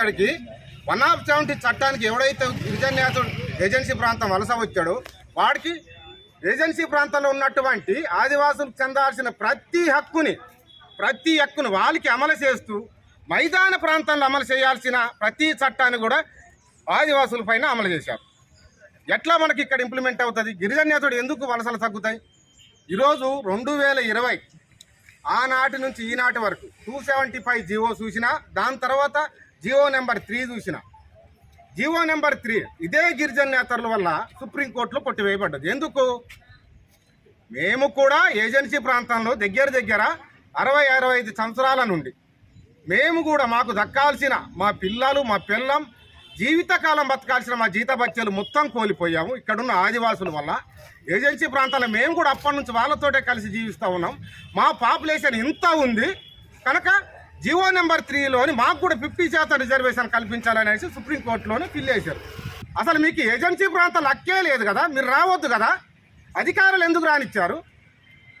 అక్కడికి one of seventy చట్టానికి ఎవడైతే గిరిజన నేతడు ఏజెన్సీ ప్రాంతం వలస వచ్చాడో వాడికి ఏజెన్సీ ప్రాంతంలో ఉన్నటువంటి ఆదివాసులకు చెందాల్సిన ప్రతి హక్కుని ప్రతి హక్కును వాళ్ళకి అమలు చేస్తూ మైదాన ప్రాంతంలో అమలు చేయాల్సిన ప్రతి చట్టాన్ని కూడా ఆదివాసుల పైన అమలు చేశారు. ఎట్లా మనకి ఇక్కడ ఇంప్లిమెంట్ అవుతుంది? గిరిజన నేతడు ఎందుకు వలసలు తగ్గుతాయి? ఈరోజు రెండు వేల ఇరవై ఆనాటి నుంచి ఈనాటి వరకు టూ సెవెంటీ ఫైవ్ జీవో చూసినా దాని తర్వాత జీవో నెంబర్ త్రీ చూసిన. జీవో నెంబర్ త్రీ ఇదే గిరిజన నేతల వల్ల సుప్రీంకోర్టులో కొట్టివేయబడ్డది. ఎందుకు? మేము కూడా ఏజెన్సీ ప్రాంతంలో దగ్గర దగ్గర అరవై అరవై ఐదు సంవత్సరాల నుండి మేము కూడా మాకు దక్కాల్సిన మా పిల్లలు మా పిల్లం జీవితకాలం బతకాల్సిన మా జీత బత్యలు మొత్తం కోల్పోయాము. ఇక్కడున్న ఆదివాసుల వల్ల ఏజెన్సీ ప్రాంతాల్లో మేము కూడా అప్పటి నుంచి వాళ్ళతోటే కలిసి జీవిస్తూ ఉన్నాం. మా పాపులేషన్ ఇంత ఉంది. కనుక జీవో నెంబర్ త్రీలోని మాకు కూడా ఫిఫ్టీ శాతం రిజర్వేషన్ కల్పించాలనేసి సుప్రీంకోర్టులోనే ఫిల్ చేశారు. అసలు మీకు ఏజెన్సీ ప్రాంతాలు అక్కే లేదు కదా? మీరు రావద్దు కదా? అధికారులు ఎందుకు రానిచ్చారు?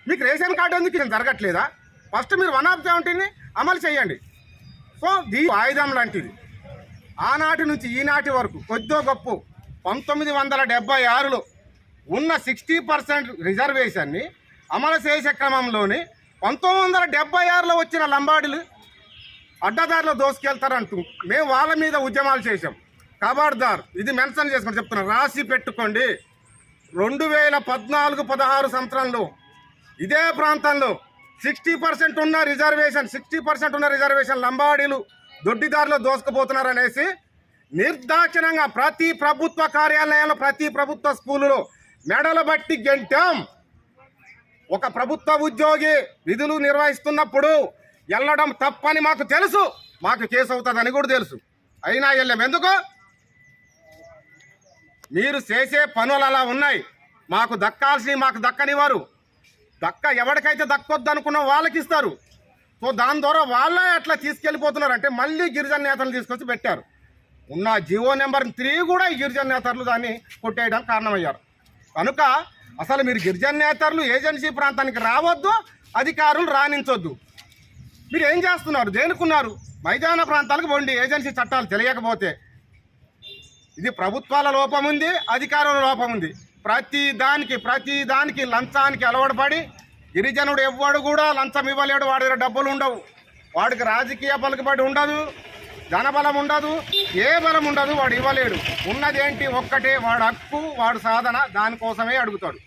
మీకు రేషన్ కార్డు ఎందుకు ఇది జరగట్లేదా? ఫస్ట్ మీరు వన్ ఆఫ్ సెవెంటీని అమలు చేయండి. సో దీ ఆయుధం లాంటిది. ఆనాటి నుంచి ఈనాటి వరకు కొద్దో గొప్ప పంతొమ్మిది వందల డెబ్బై ఆరులో ఉన్న సిక్స్టీ పర్సెంట్ రిజర్వేషన్ని అమలు చేసే క్రమంలోని పంతొమ్మిది వందల డెబ్బై ఆరులో వచ్చిన లంబాడీలు అడ్డదారిలో దోసుకెళ్తారంటూ మేము వాళ్ళ మీద ఉద్యమాలు చేశాం. కబార్దార్ ఇది మెన్షన్ చేసుకొని చెప్తున్నాం రాసి పెట్టుకోండి. రెండు వేల పద్నాలుగు పదహారు సంవత్సరంలో ఇదే ప్రాంతంలో సిక్స్టీ పర్సెంట్ ఉన్న రిజర్వేషన్ సిక్స్టీ పర్సెంట్ ఉన్న రిజర్వేషన్ లంబాడీలు దొడ్డిదారిలో దోసుకుపోతున్నారనేసి నిర్దాక్షిణంగా ప్రతి ప్రభుత్వ కార్యాలయంలో ప్రతి ప్రభుత్వ స్కూలులో మెడలు బట్టి గెంటాం. ఒక ప్రభుత్వ ఉద్యోగి విధులు నిర్వహిస్తున్నప్పుడు వెళ్ళడం తప్పని మాకు తెలుసు. మాకు కేసు అవుతుందని కూడా తెలుసు. అయినా వెళ్ళాం ఎందుకు? మీరు చేసే పనులు అలా ఉన్నాయి. మాకు దక్కాల్సి మాకు దక్కనివారు దక్క ఎవరికైతే దక్కొద్దు అనుకున్న వాళ్ళకి ఇస్తారు. సో దాని ద్వారా వాళ్ళే అట్లా తీసుకెళ్ళిపోతున్నారు అంటే మళ్ళీ గిరిజన నేతలు తీసుకొచ్చి పెట్టారు. ఉన్న జియో నెంబర్ త్రీ కూడా ఈ గిరిజన నేతలు దాన్ని కొట్టేయడానికి కారణమయ్యారు. కనుక అసలు మీరు గిరిజన నేతలు ఏజెన్సీ ప్రాంతానికి రావద్దు అధికారులు రాణించొద్దు. మీరు ఏం చేస్తున్నారు? దేనికున్నారు? మైదాన ప్రాంతాలకు పోండి. ఏజెన్సీ చట్టాలు తెలియకపోతే. ఇది ప్రభుత్వాల లోపం ఉంది అధికారుల లోపం ఉంది. ప్రతి దానికి ప్రతి దానికి లంచానికి అలవాటుపడి గిరిజనుడు ఎవ్వడు కూడా లంచం ఇవ్వలేడు. వాడి దగ్గర డబ్బులు ఉండవు. వాడికి రాజకీయ పలుకుబడి ఉండదు ధనబలం ఉండదు ఏ బలం ఉండదు వాడు ఇవ్వలేడు. ఉన్నదేంటి? ఒక్కటే వాడు హక్కు వాడు సాధన దానికోసమే అడుగుతాడు.